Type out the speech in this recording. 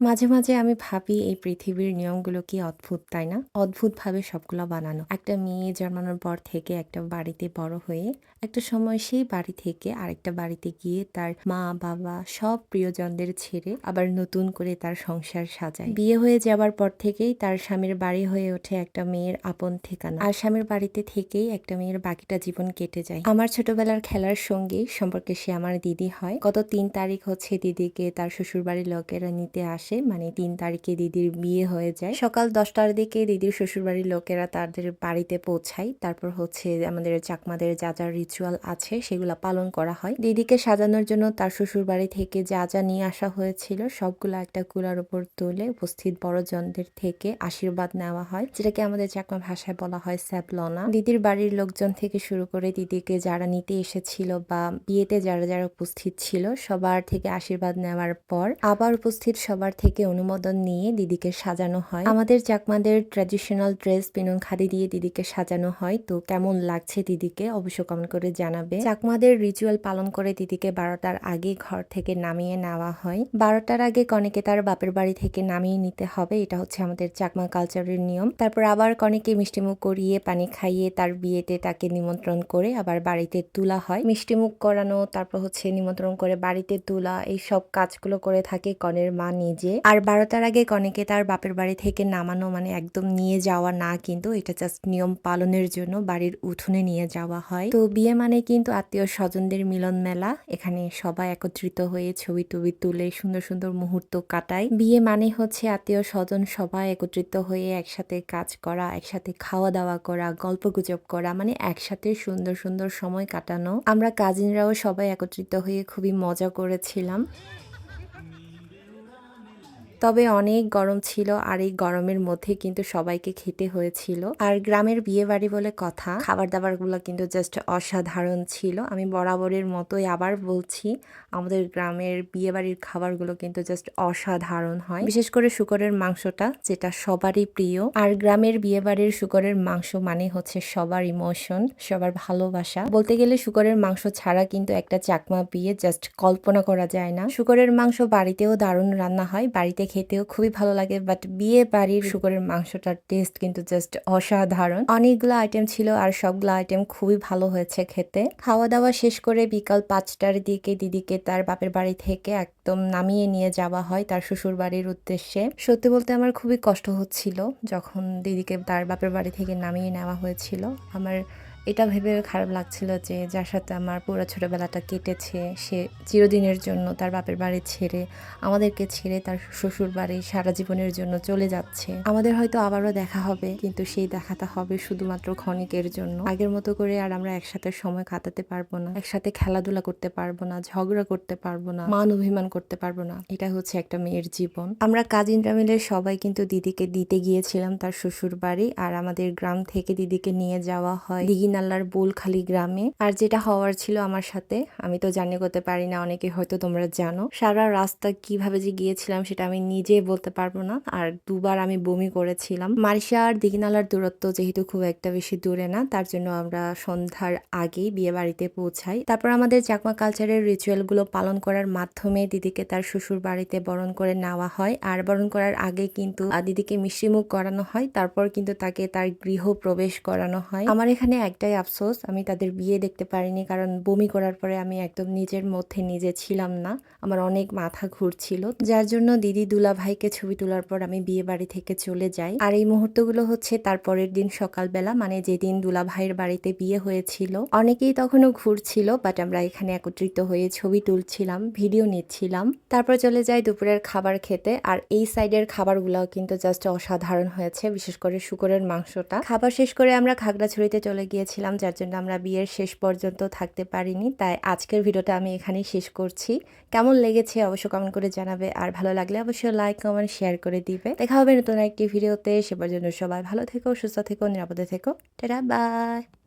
মাঝে, মাঝে আমি ভাবি এই পৃথিবীর নিয়মগুলো কি অদ্ভুত, তাই না? অদ্ভুতভাবে সবগুলো বানানো। একটা মেয়ে জন্মানোর পর থেকে একটা বাড়িতে বড় হয়ে একটা সময় সেই বাড়ি থেকে আরেকটা বাড়িতে গিয়ে তার মা, বাবা সব প্রিয়জনদের ছেড়ে আবার নতুন করে তার সংসার সাজায়। বিয়ে হয়ে যাবার পর থেকেই তার স্বামীর বাড়ি হয়ে ওঠে একটা মেয়ের আপন ঠিকানা। আর স্বামীর বাড়িতে থেকেই একটা মেয়ের বাকিটা জীবন কেটে যায়। আমার ছোটবেলার খেলার সঙ্গী সম্পর্কে সে আমার দিদি হয়। গত তিন তারিখ হচ্ছে দিদিকে তার শ্বশুর বাড়ির লোকেরা নিতে আসে মানে তিন তারিখে দিদির বিয়ে হয়ে যায়। সকাল দশটার দিকে দিদির শ্বশুরবাড়ির লোকেরা তাদের বাড়িতে পৌঁছায়। তারপর হচ্ছে আমাদের চাকমাদের যা যা রিচুয়াল আছে সেগুলো পালন করা হয়। দিদিকে সাজানোর জন্য তার শ্বশুর বাড়ি থেকে যা যা নিয়ে আসা হয়েছিল সবগুলো একটা কুলার উপর তুলে উপস্থিত বড়জনদের থেকে আশীর্বাদ নেওয়া হয়। যেটাকে আমাদের চাকমা ভাষায় বলা হয় স্যাপলনা দিদির বাড়ির লোকজন থেকে শুরু করে দিদিকে যারা নিতে এসেছিল বা বিয়েতে যারা যারা উপস্থিত ছিল সবার থেকে আশীর্বাদ নেওয়ার পর আবার উপস্থিত সবার থেকে অনুমোদন নিয়ে দিদিকে সাজানো হয়। আমাদের চাকমাদের ট্র্যাডিশনাল ড্রেস পিনুন খাদি দিয়ে দিদিকে সাজানো হয়। তো কেমন লাগছে দিদিকে? অবশ্য কমেন্ট করে জানাবে। চাকমাদের রিচুয়াল পালন করে দিদিকে বারোটার আগে ঘর থেকে নামিয়ে নেওয়া হয়। বারোটার আগে কনেকে তার বাপের বাড়ি থেকে নামিয়ে নিতে হবে। এটা হচ্ছে আমাদের চাকমা কালচারের নিয়ম। তারপর আবার কনেকে মিষ্টিমুখ করিয়ে, পানি খাইয়ে তার বিয়েতে তাকে নিমন্ত্রণ করে আবার বাড়িতে তোলা হয়। মিষ্টিমুখ করানো, তারপর হচ্ছে নিমন্ত্রণ করে বাড়িতে তোলা এই সব কাজগুলো করে থাকে কনের মা নিজে। যে আর বারোটার আগে কনেকে তার বাপের বাড়ি থেকে নামানো মানে একদম নিয়ে যাওয়া না কিন্তু, এটা জাস্ট নিয়ম পালনের জন্য বাড়ির উঠোনে নিয়ে যাওয়া হয়। তো বিয়ে মানে কিন্তু আত্মীয় স্বজনদের মিলন মেলা। এখানে সবাই একত্রিত হয়ে ছবি টবি তুলে সুন্দর সুন্দর মুহূর্ত কাটায়। বিয়ে মানে হচ্ছে আত্মীয় স্বজন সবাই একত্রিত হয়ে একসাথে কাজ করা, একসাথে খাওয়া দাওয়া করা, গল্প গুজব করা মানে একসাথে সুন্দর সুন্দর সময় কাটানো। আমরা কাজিনরাও সবাই একত্রিত হয়ে খুবই মজা করেছিলাম। তবে অনেক গরম ছিল আর এই গরমের মধ্যে কিন্তু সবাইকে খেতে হয়েছিল। আর গ্রামের বিয়ে বাড়ি বলে কথা খাবার দাবারগুলো কিন্তু জাস্ট অসাধারণ ছিল। আমি বরাবরের মতোই আবার বলছি, আমাদের গ্রামের বিয়ে বাড়ির খাবারগুলো কিন্তু জাস্ট অসাধারণ হয়। বিশেষ করে শুকরের মাংসটা, যেটা সবারই প্রিয়। আর গ্রামের বিয়ে বাড়ির শুকরের মাংস মানে হচ্ছে সবার ইমোশন সবার ভালোবাসা। বলতে গেলে শুকরের মাংস ছাড়া কিন্তু একটা চাকমা বিয়ে জাস্ট কল্পনা করা যায় না। শুকরের মাংস বাড়িতেও দারুণ রান্না হয়, বাড়িতে খেতেও খুবই ভালো লাগে বাট বিয়ে বাড়ির শুকরের মাংসটার টেস্ট কিন্তু জাস্ট অসাধারণ। অনেকগুলো আইটেম ছিল আর সবগুলো আইটেম খুবই ভালো হয়েছে খেতে। খাওয়া দাওয়া শেষ করে বিকাল পাঁচটার দিকে দিদিকে তার বাপের বাড়ি থেকে একদম নামিয়ে নিয়ে যাওয়া হয় তার শ্বশুর বাড়ির উদ্দেশ্যে। সত্যি বলতে আমার খুবই কষ্ট হচ্ছিল যখন দিদিকে তার বাপের বাড়ি থেকে নামিয়ে নেওয়া হয়েছিল। আমার এটা ভেবে খারাপ লাগছিল যে যার সাথে আমার পুরো ছোটোবেলাটা কেটেছে, সে চিরদিনের জন্য তার বাপের বাড়ি ছেড়ে আমাদেরকে ছেড়ে তার শ্বশুর বাড়ি সারা জীবনের জন্য চলে যাচ্ছে। আমাদের হয়তো আবারও দেখা হবে, কিন্তু সেই দেখাটা হবে শুধুমাত্র ক্ষণিকের জন্য। আগের মতো করে আর আমরা একসাথে সময় কাটাতে পারব না, একসাথে খেলাধুলা করতে পারব না, ঝগড়া করতে পারব না, মান অভিমান করতে পারব না। এটা হচ্ছে একটা মেয়ের জীবন। আমরা কাজিনরা মিলে সবাই কিন্তু দিদিকে দিতে গিয়েছিলাম তার শ্বশুর বাড়ি, আর আমাদের গ্রাম থেকে দিদিকে নিয়ে যাওয়া হয়। দিঘি নাল্লার বোলখালি গ্রামে। আর যেটা হওয়ার ছিল আমার সাথে, আমি তো জানি করতে পারি না, অনেকে হয়তো তোমরা জানো। সারা রাস্তা কীভাবে যে গিয়েছিলাম সেটা আমি নিজে বলতে পারব না, আর দুবার আমি বমি করেছিলাম। মারিশা আর দিঘিনালার দূরত্ব যেহেতু খুব একটা বেশি দূরে না, তার জন্য আমরা সন্ধ্যার আগেই বিয়ে বাড়িতে পৌঁছাই। তারপর আমাদের চাকমা কালচারের রিচুয়ালগুলো পালন করার মাধ্যমে দিদিকে তার শ্বশুর বাড়িতে বরণ করে নেওয়া হয়। আর বরণ করার আগে কিন্তু দিদিকে মিষ্টিমুখ করানো হয়, তারপর কিন্তু তাকে তার গৃহ প্রবেশ করানো হয়। আমার এখানে এক একটাই আফসোস, আমি তাদের বিয়ে দেখতে পারিনি কারণ বমি করার পরে আমি একদম নিজের মধ্যে নিজে ছিলাম না। আমার অনেক মাথা ঘুরছিল। যার জন্য দিদি দুলা ভাইকে ছবি তোলার পর আমি বিয়ে বাড়ি থেকে চলে যাই। আর এই মুহূর্তগুলো হচ্ছে তার পরের দিন সকালবেলা মানে যেদিন দুলা ভাইয়ের বাড়িতে বিয়ে হয়েছিল। অনেকেই তখনও ঘুরছিল বাট আমরা এখানে একত্রিত হয়ে ছবি তুলছিলাম, ভিডিও নিচ্ছিলাম। তারপর চলে যাই দুপুরের খাবার খেতে। আর এই সাইডের খাবারগুলো কিন্তু জাস্ট অসাধারণ হয়েছে, বিশেষ করে শুকরের মাংসটা। খাবার শেষ করে আমরা খাগড়াছড়িতে চলে গিয়েছি গিয়েছিলাম যার জন্য আমরা বিয়ের শেষ পর্যন্ত থাকতে পারিনি, তাই আজকের ভিডিওটা আমি এখানেই শেষ করছি। কেমন লেগেছে অবশ্য কমেন্ট করে জানাবে, আর ভালো লাগলে অবশ্যই লাইক কমেন্ট শেয়ার করে দিবে। দেখা হবে নতুন একটি ভিডিওতে, সে পর্যন্ত সবাই ভালো থেকো, সুস্থ থেকো, নিরাপদে থেকো। টেরা বাই